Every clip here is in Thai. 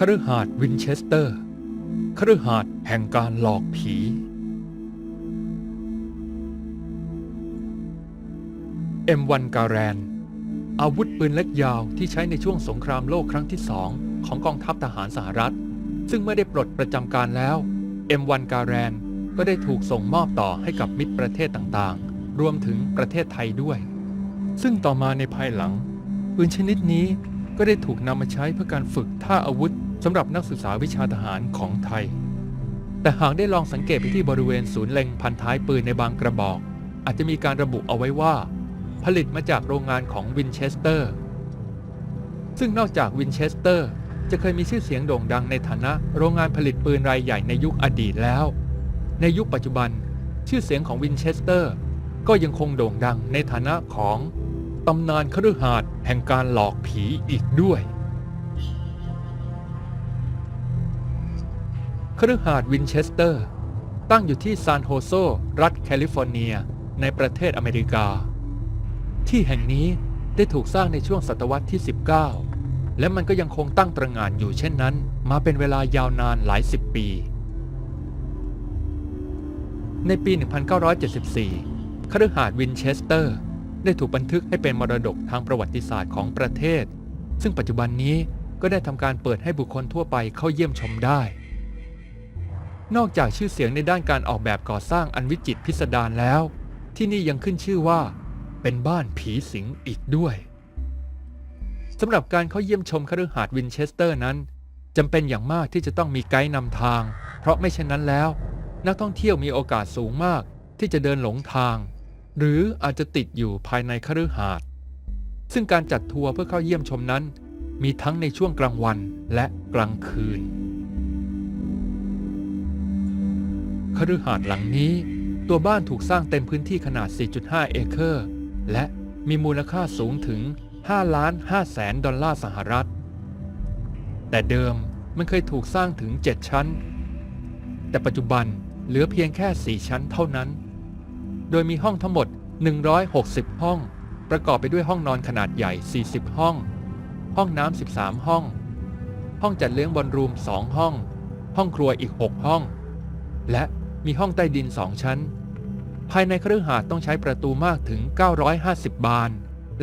คฤหาสน์วินเชสเตอร์คฤหาสน์แห่งการหลอกผี M1 การแรนอาวุธปืนเล็กยาวที่ใช้ในช่วงสงครามโลกครั้งที่สองของกองทัพทหารสหรัฐ ซึ่งเมื่อได้ปลดประจำการแล้ว M1 การแรนก็ได้ถูกส่งมอบต่อให้กับมิตรประเทศต่างๆ รวมถึงประเทศไทยด้วย ซึ่งต่อมาในภายหลังปืนชนิดนี้ก็ได้ถูกนำมาใช้เพื่อการฝึกท่าอาวุธ สำหรับนักศึกษาวิชาทหารของไทย แต่หากได้ลองสังเกตไปที่บริเวณศูนย์เล็งพันท้ายปืนในบางกระบอก อาจจะมีการระบุเอาไว้ว่า ผลิตมาจากโรงงานของวินเชสเตอร์ ซึ่งนอกจากวินเชสเตอร์ จะเคยมีชื่อเสียงโด่งดังในฐานะโรงงานผลิตปืนรายใหญ่ในยุคอดีตแล้ว ในยุคปัจจุบัน ชื่อเสียงของวินเชสเตอร์ ก็ยังคงโด่งดังในฐานะของตำนานคฤหาสน์แห่งการหลอกผีอีกด้วย คฤหาสน์วินเชสเตอร์ ตั้งอยู่ที่ซานโฮโซ รัฐแคลิฟอร์เนีย ในประเทศอเมริกา ที่แห่งนี้ได้ถูกสร้างในช่วงศตวรรษที่ 19 และมันก็ยังคงตั้งตระหง่านอยู่เช่นนั้น มาเป็นเวลายาวนานหลายสิบปี ในปี 1974 คฤหาสน์วินเชสเตอร์ ได้ถูกบันทึกให้เป็นมรดกทางประวัติศาสตร์ของประเทศ ซึ่งปัจจุบันนี้ก็ได้ทำการเปิดให้บุคคลทั่วไปเข้าเยี่ยมชมได้ นอกจากชื่อเสียงในด้านการออกแบบก่อสร้างอันวิจิตรพิสดารแล้ว ที่นี่ยังขึ้นชื่อว่า เป็นบ้านผีสิงอีกด้วยสำหรับการเข้าเยี่ยมชมคฤหาสน์วินเชสเตอร์นั้นจำเป็นอย่างมากที่จะต้องมีไกด์นำทาง เพราะไม่เช่นนั้นแล้ว นักท่องเที่ยวมีโอกาสสูงมากที่จะเดินหลงทาง หรืออาจจะติดอยู่ภายในคฤหาสน์ซึ่งการจัดทัวร์เพื่อเข้าเยี่ยมชมนั้น มีทั้งในช่วงกลางวันและกลางคืน คฤหาสน์หลังนี้ ตัวบ้านถูกสร้างเต็มพื้นที่ขนาด 4.5 เอเคอร์ และมีมูลค่าสูงถึง 5 ล้าน5แสนดอลลาร์สหรัฐ แต่เดิมมันเคยถูกสร้างถึง 7 ชั้น แต่ปัจจุบันเหลือเพียงแค่ 4 ชั้นเท่านั้น โดยมีห้องทั้งหมด 160 ห้อง ประกอบไปด้วยห้องนอนขนาดใหญ่ 40 ห้อง ห้องน้ำ 13 ห้อง ห้องจัดเลี้ยงบอลรูม 2 ห้อง ห้องครัวอีก 6 ห้อง และ มีห้องใต้ดิน2ชั้น ภายในคฤหาสน์ต้องใช้ประตูมากถึง 950 บาน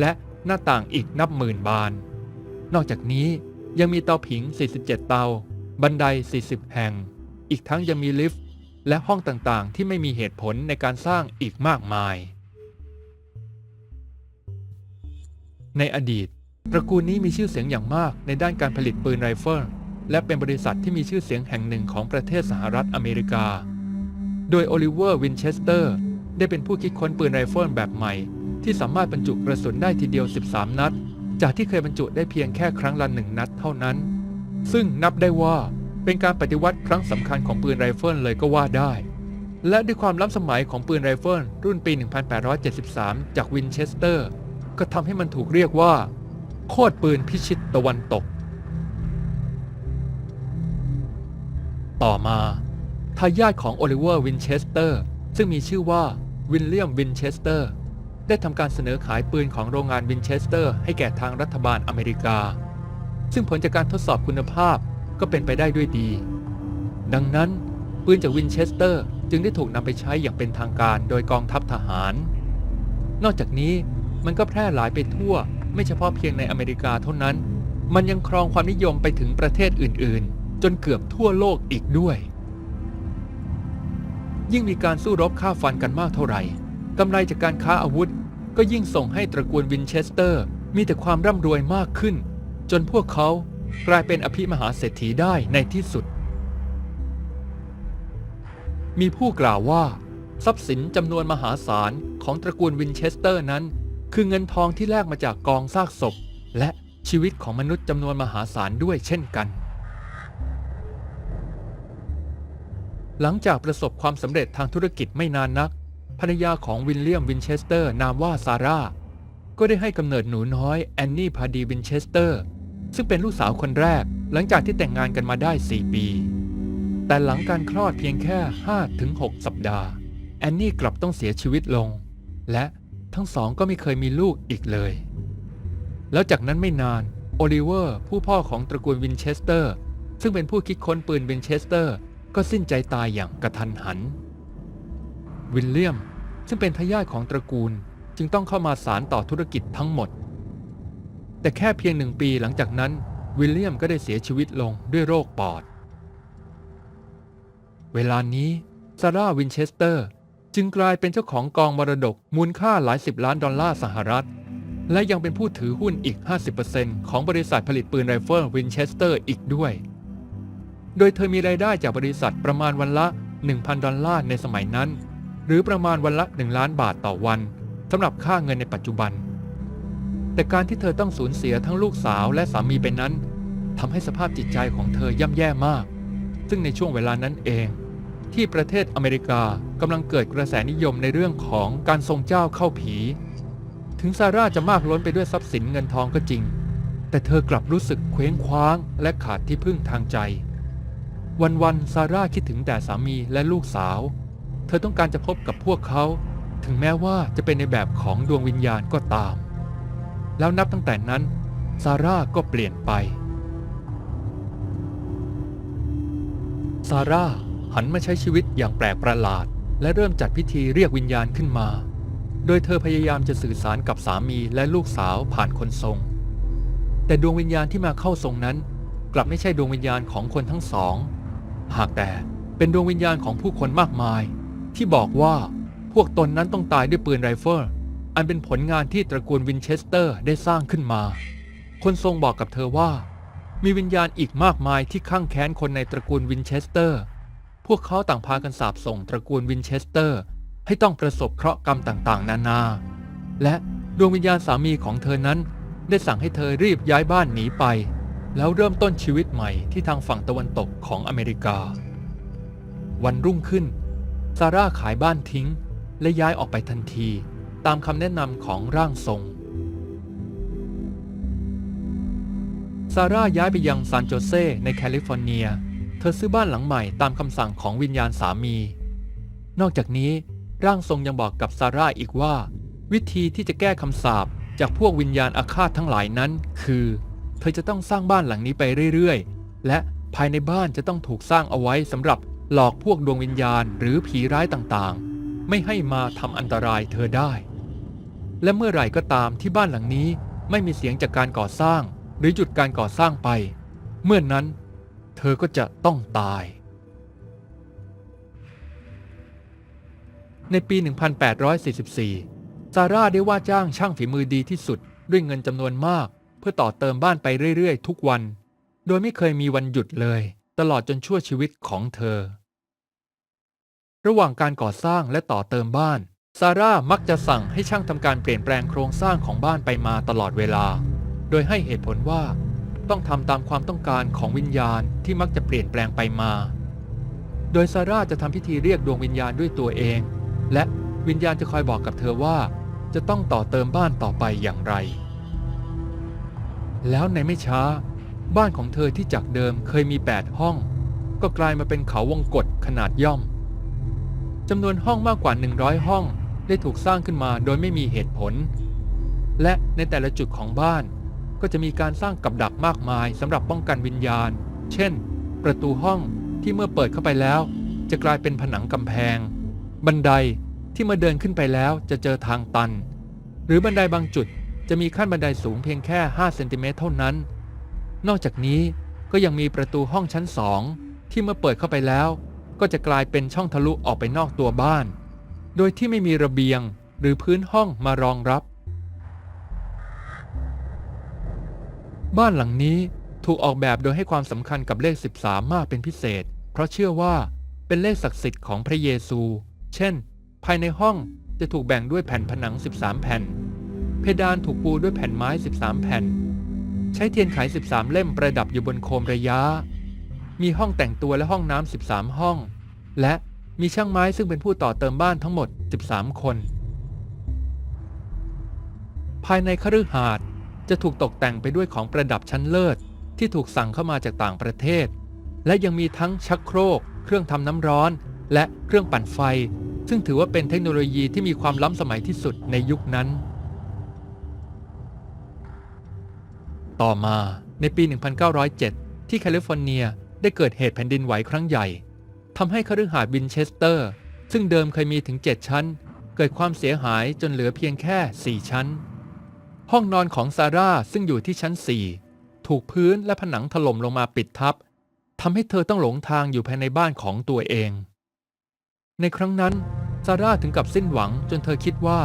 และหน้าต่างอีกนับหมื่นบาน นอกจากนี้ยังมีเตาผิง 47 เตา บันได 40 แห่ง อีกทั้งยังมีลิฟต์ และห้องต่างๆ ที่ไม่มีเหตุผลในการสร้างอีกมากมาย ในอดีต ตระกูลนี้มีชื่อเสียงอย่างมากในด้านการผลิตปืนไรเฟิลและเป็นบริษัทที่มีชื่อเสียงแห่งหนึ่งของประเทศสหรัฐอเมริกา โดยโอลิเวอร์วินเชสเตอร์ได้เป็นผู้คิดค้นปืนไรเฟิลแบบใหม่ ที่สามารถบรรจุกระสุนได้ทีเดียว 13 นัด จากที่เคยบรรจุได้เพียงแค่ครั้งละหนึ่งนัดเท่านั้น ซึ่งนับได้ว่าเป็นการปฏิวัติครั้งสำคัญของปืนไรเฟิลเลยก็ว่าได้ และด้วยความล้ำสมัยของปืนไรเฟิลรุ่นปี 1873 จากวินเชสเตอร์ ก็ทำให้มันถูกเรียกว่า โคตรปืนพิชิตตะวันตก ต่อมา ทายาทของโอลิเวอร์วินเชสเตอร์ ซึ่งมีชื่อว่าวิลเลียมวินเชสเตอร์ ได้ทำการเสนอขายปืนของโรงงานวินเชสเตอร์ ให้แก่ทางรัฐบาลอเมริกา ซึ่งผลจากการทดสอบคุณภาพก็เป็นไปได้ด้วยดี ดังนั้น ปืนจากวินเชสเตอร์ จึงได้ถูกนำไปใช้อย่างเป็นทางการโดยกองทัพทหาร นอกจากนี้มันก็แพร่หลายไปทั่ว ไม่เฉพาะเพียงในอเมริกาเท่านั้น มันยังครองความนิยมไปถึงประเทศอื่นๆ จนเกือบทั่วโลกอีกด้วย ยิ่งมีการสู้รบฆ่าฟันกันมากเท่าไหร่กำไรจากการค้าอาวุธ ก็ยิ่งส่งให้ตระกูลวินเชสเตอร์ มีแต่ความร่ำรวยมากขึ้น จนพวกเขากลายเป็นอภิมหาเศรษฐีได้ในที่สุด มีผู้กล่าวว่า ทรัพย์สินจำนวนมหาศาลของตระกูลวินเชสเตอร์นั้น คือเงินทองที่แลกมาจากกองซากศพ และชีวิตของมนุษย์จำนวนมหาศาลด้วยเช่นกัน หลังจากประสบความสำเร็จทางธุรกิจไม่นานนัก ภรรยาของวิลเลียมวินเชสเตอร์นามว่าซาร่า ก็ได้ให้กำเนิดหนูน้อยแอนนี่พาดีวินเชสเตอร์ ซึ่งเป็นลูกสาวคนแรก หลังจากที่แต่งงานกันมาได้ 4 ปี แต่หลังการคลอดเพียงแค่ 5-6 สัปดาห์ แอนนี่กลับต้องเสียชีวิตลง และทั้งสองก็ไม่เคยมีลูกอีกเลย แล้วจากนั้นไม่นาน โอลิเวอร์ ผู้พ่อของตระกูลวินเชสเตอร์ ซึ่งเป็นผู้คิดค้นปืนวินเชสเตอร์ ก็สิ้นใจตายอย่างกระทันหัน วิลเลียมซึ่งเป็นทายาทของตระกูลจึงต้องเข้ามาสารต่อธุรกิจทั้งหมด แต่แค่เพียงหนึ่งปีหลังจากนั้น วิลเลียมก็ได้เสียชีวิตลงด้วยโรคปอด เวลานี้ซาร่าวินเชสเตอร์ จึงกลายเป็นเจ้าของกองมรดกมูลค่าหลายสิบล้านดอลลาร์สหรัฐ และยังเป็นผู้ถือหุ้นอีก 50%ของบริษัทผลิตปืนไรเฟิลวินเชสเตอร์อีกด้วย โดยเธอมีรายได้จากบริษัทประมาณวันละ 1,000 ดอลลาร์ในสมัยนั้น หรือประมาณวันละ 1 ล้านบาทต่อวันสำหรับค่าเงินในปัจจุบัน แต่การที่เธอต้องสูญเสียทั้งลูกสาวและสามีไปนั้นทำให้สภาพจิตใจของเธอย่ำแย่มาก ซึ่งในช่วงเวลานั้นเอง ที่ประเทศอเมริกากำลังเกิดกระแสนิยมในเรื่องของการทรงเจ้าเข้าผี ถึงซาร่าจะมากล้นไปด้วยทรัพย์สินเงินทองก็จริง แต่เธอกลับรู้สึกเคว้งคว้างและขาดที่พึ่งทางใจ วันๆซาร่าคิดถึงแต่สามีและลูกสาว เธอต้องการจะพบกับพวกเขา ถึงแม้ว่าจะเป็นในแบบของดวงวิญญาณก็ตาม แล้วนับตั้งแต่นั้นซาร่าก็เปลี่ยนไปซาร่าหันมาใช้ชีวิตอย่างแปลกประหลาด และเริ่มจัดพิธีเรียกวิญญาณขึ้นมา โดยเธอพยายามจะสื่อสารกับสามีและลูกสาวผ่านคนทรง แต่ดวงวิญญาณที่มาเข้าทรงนั้น กลับไม่ใช่ดวงวิญญาณของคนทั้งสอง หากแต่เป็นดวงวิญญาณของผู้คนมากมาย ที่บอกว่าพวกตนนั้นต้องตายด้วยปืนไรเฟิลอันเป็นผลงานที่ตระกูลวินเชสเตอร์ได้สร้างขึ้นมา คนทรงบอกกับเธอว่า มีวิญญาณอีกมากมายที่ข้างแค้นคนในตระกูลวินเชสเตอร์ พวกเขาต่างพากันสาบส่งตระกูลวินเชสเตอร์ ให้ต้องประสบเคราะห์กรรมต่างๆ นานา และดวงวิญญาณสามีของเธอนั้น ได้สั่งให้เธอรีบย้ายบ้านหนีไป แล้วเริ่มต้นชีวิตใหม่ที่ทางฝั่งตะวันตกของอเมริกา วันรุ่งขึ้น ซาร่าขายบ้านทิ้ง และย้ายออกไปทันทีตามคำแนะนำของร่างทรง ซาร่าย้ายไปยังซานโจเซในแคลิฟอร์เนีย เธอซื้อบ้านหลังใหม่ตามคำสั่งของวิญญาณสามี นอกจากนี้ร่างทรงยังบอกกับซาร่าอีกว่า วิธีที่จะแก้คำสาปจากพวกวิญญาณอาฆาตทั้งหลายนั้นคือ ธอจะต้องสร้างบ้านหลังนี้ไปเรื่อยๆ และภายในบ้านจะต้องถูกสร้างเอาไว้สำหรับหลอกพวกดวงวิญญาณหรือผีร้ายต่างๆ ไม่ให้มาทำอันตรายเธอได้ และเมื่อไหร่ก็ตามที่บ้านหลังนี้ไม่มีเสียงจากการก่อสร้าง หรือหยุดการก่อสร้างไป เมื่อนนั้น เธอก็จะต้องตาย ในปี 1844 ซาร่าได้ว่าจ้างช่างฝีมือดีที่สุดด้วยเงินจำนวนมาก พื่อต่อเติมบ้านไปเรื่อยๆ ทุกวัน โดยไม่เคยมีวันหยุดเลย ตลอดจนชั่วชีวิตของเธอ ระหว่างการก่อสร้างและต่อเติมบ้าน ซาร่ามักจะสั่งให้ช่างทำการเปลี่ยนแปลงโครงสร้างของบ้านไปมาตลอดเวลา โดยให้เหตุผลว่า ต้องทำตามความต้องการของวิญญาณที่มักจะเปลี่ยนแปลงไปมา โดยซาร่าจะทำพิธีเรียกดวงวิญญาณด้วยตัวเอง และวิญญาณจะคอยบอกกับเธอว่า จะต้องต่อเติมบ้านต่อไปอย่างไร แล้วในไม่ช้า บ้านของเธอที่จากเดิมเคยมี 8 ห้อง ก็กลายมาเป็นเขาวงกฏขนาดย่อมจำนวนห้องมากกว่า 100 ห้องได้ถูกสร้างขึ้นมาโดยไม่มีเหตุผล และในแต่ละจุดของบ้าน ก็จะมีการสร้างกับดักมากมายสำหรับป้องกันวิญญาณ เช่น ประตูห้องที่เมื่อเปิดเข้าไปแล้ว จะกลายเป็นผนังกำแพง บันไดที่เมื่อเดินขึ้นไปแล้วจะเจอทางตัน หรือบันไดบางจุด จะมีขั้นบันไดสูงเพียงแค่ 5 เซนติเมตรเท่านั้น นอกจากนี้ก็ยังมีประตูห้องชั้นสองที่เมื่อเปิดเข้าไปแล้ว ก็จะกลายเป็นช่องทะลุออกไปนอกตัวบ้าน โดยที่ไม่มีระเบียงหรือพื้นห้องมารองรับ บ้านหลังนี้ถูกออกแบบโดยให้ความสำคัญกับเลข 13 มากเป็นพิเศษ เพราะเชื่อว่าเป็นเลขศักดิ์สิทธิ์ของพระเยซู เช่น ภายในห้องจะถูกแบ่งด้วยแผ่นผนัง 13 แผ่น เพดานถูกปูด้วยแผ่นไม้ 13 แผ่น ใช้เทียนไข 13 เล่มประดับอยู่บนโคมระยะ มีห้องแต่งตัวและห้องน้ำ 13 ห้อง และมีช่างไม้ซึ่งเป็นผู้ต่อเติมบ้านทั้งหมด 13 คน ภายในคฤหาสน์จะถูกตกแต่งไปด้วยของประดับชั้นเลิศ ที่ถูกสั่งเข้ามาจากต่างประเทศ และยังมีทั้งชักโครก เครื่องทำน้ำร้อน และเครื่องปั่นไฟ ซึ่งถือว่าเป็นเทคโนโลยีที่มีความล้ำสมัยที่สุดในยุคนั้น ต่อมาในปี 1907 ที่แคลิฟอร์เนียได้เกิดเหตุแผ่นดินไหวครั้งใหญ่ทำให้คฤหาสน์วินเชสเตอร์ ซึ่งเดิมเคยมีถึง 7 ชั้น เกิดความเสียหายจนเหลือเพียงแค่ 4 ชั้น ห้องนอนของซาร่าซึ่งอยู่ที่ชั้น 4 ถูกพื้นและผนังถล่มลงมาปิดทับทำให้เธอต้องหลงทางอยู่ภายในบ้านของตัวเอง ในครั้งนั้นซาร่าถึงกับสิ้นหวังจนเธอคิดว่า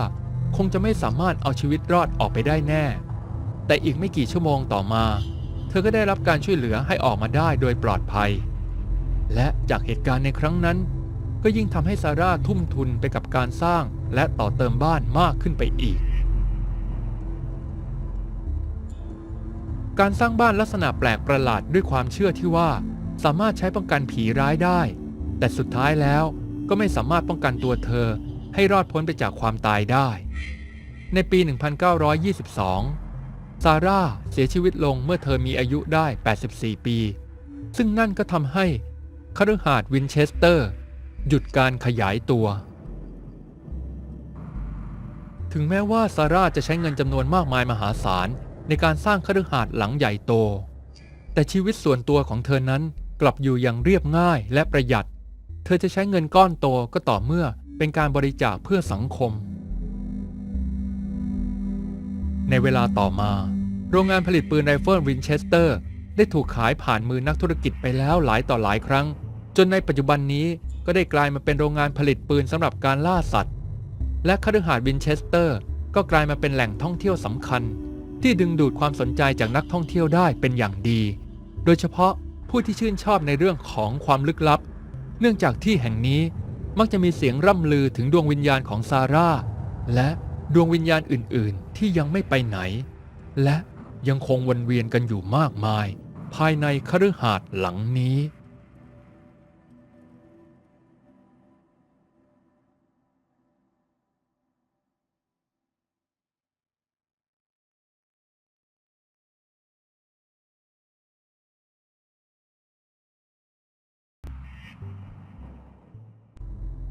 คงจะไม่สามารถเอาชีวิตรอดออกไปได้แน่ แต่อีกไม่กี่ชั่วโมงต่อมา เธอก็ได้รับการช่วยเหลือให้ออกมาได้โดยปลอดภัย และจากเหตุการณ์ในครั้งนั้น ก็ยิ่งทำให้ซาร่าทุ่มทุนไปกับการสร้างและต่อเติมบ้านมากขึ้นไปอีก การสร้างบ้านลักษณะแปลกประหลาดด้วยความเชื่อที่ว่า สามารถใช้ป้องกันผีร้ายได้ แต่สุดท้ายแล้วก็ไม่สามารถป้องกันตัวเธอให้รอดพ้นไปจากความตายได้ ในปี 1922 ซาร่าเสียชีวิตลงเมื่อเธอมีอายุได้ 84 ปี ซึ่งนั่นก็ทำให้คฤหาสน์วินเชสเตอร์ หยุดการขยายตัว ถึงแม้ว่าซาร่าจะใช้เงินจำนวนมากมายมหาศาล ในการสร้างคฤหาสน์หลังใหญ่โต แต่ชีวิตส่วนตัวของเธอนั้นกลับอยู่อย่างเรียบง่ายและประหยัด เธอจะใช้เงินก้อนโตก็ต่อเมื่อเป็นการบริจาคเพื่อสังคม ในเวลาต่อมา โรงงานผลิตปืนไรเฟิลวินเชสเตอร์ ได้ถูกขายผ่านมือนักธุรกิจไปแล้วหลายต่อหลายครั้ง จนในปัจจุบันนี้ก็ได้กลายมาเป็นโรงงานผลิตปืนสำหรับการล่าสัตว์ และคฤหาสน์วินเชสเตอร์ ก็กลายมาเป็นแหล่งท่องเที่ยวสำคัญ ที่ดึงดูดความสนใจจากนักท่องเที่ยวได้เป็นอย่างดี โดยเฉพาะผู้ที่ชื่นชอบในเรื่องของความลึกลับ เนื่องจากที่แห่งนี้มักจะมีเสียงร่ำลือถึงดวงวิญญาณของซาร่าและ ดวงวิญญาณอื่นๆ ที่ยังไม่ไปไหน และยังคงวนเวียนกันอยู่มากมาย ภายในคฤหาสน์หลังนี้